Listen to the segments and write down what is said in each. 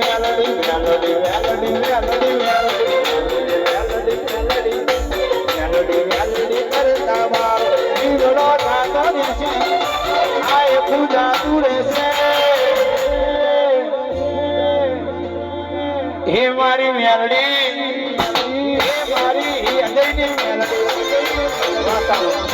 melody, melody, melody, melody, melody. હે મારી મેલડી હે મારી હૃદયની મેલડી વાતાવરણ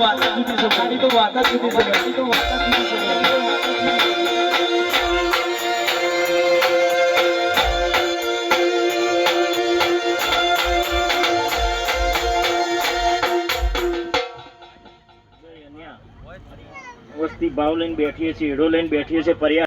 વાત જ જુદી તો વાત જ જુદી તો વાત જ જુદી. વસ્તી ભાવ લઈને બેઠીએ છીએ એડો લઈને બેઠીએ છીએ પર્યા